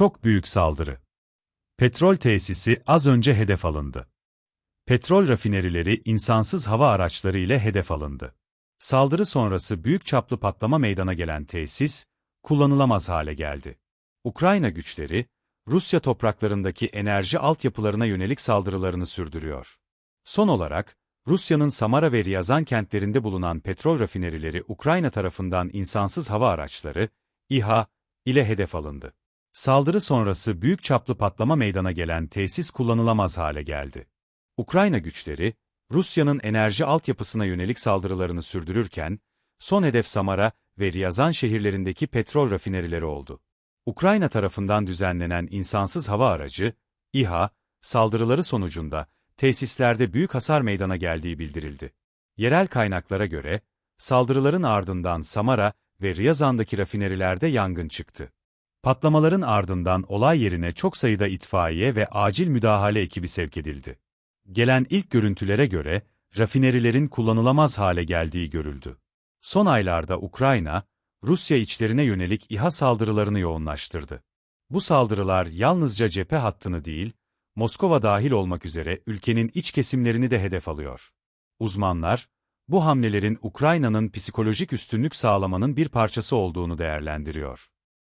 Çok büyük saldırı. Petrol tesisi az önce hedef alındı. Petrol rafinerileri insansız hava araçları ile hedef alındı. Saldırı sonrası büyük çaplı patlama meydana gelen tesis, kullanılamaz hale geldi. Ukrayna güçleri, Rusya topraklarındaki enerji altyapılarına yönelik saldırılarını sürdürüyor. Son olarak, Rusya'nın Samara ve Ryazan kentlerinde bulunan petrol rafinerileri Ukrayna tarafından insansız hava araçları, İHA, ile hedef alındı. Saldırı sonrası büyük çaplı patlama meydana gelen tesis kullanılamaz hale geldi. Ukrayna güçleri, Rusya'nın enerji altyapısına yönelik saldırılarını sürdürürken, son hedef Samara ve Ryazan şehirlerindeki petrol rafinerileri oldu. Ukrayna tarafından düzenlenen insansız hava aracı, İHA, saldırıları sonucunda tesislerde büyük hasar meydana geldiği bildirildi. Yerel kaynaklara göre, saldırıların ardından Samara ve Ryazan'daki rafinerilerde yangın çıktı. Patlamaların ardından olay yerine çok sayıda itfaiye ve acil müdahale ekibi sevk edildi. Gelen ilk görüntülere göre, rafinerilerin kullanılamaz hale geldiği görüldü. Son aylarda Ukrayna, Rusya içlerine yönelik İHA saldırılarını yoğunlaştırdı. Bu saldırılar yalnızca cephe hattını değil, Moskova dahil olmak üzere ülkenin iç kesimlerini de hedef alıyor. Uzmanlar, bu hamlelerin Ukrayna'nın psikolojik üstünlük sağlamanın bir parçası olduğunu değerlendiriyor.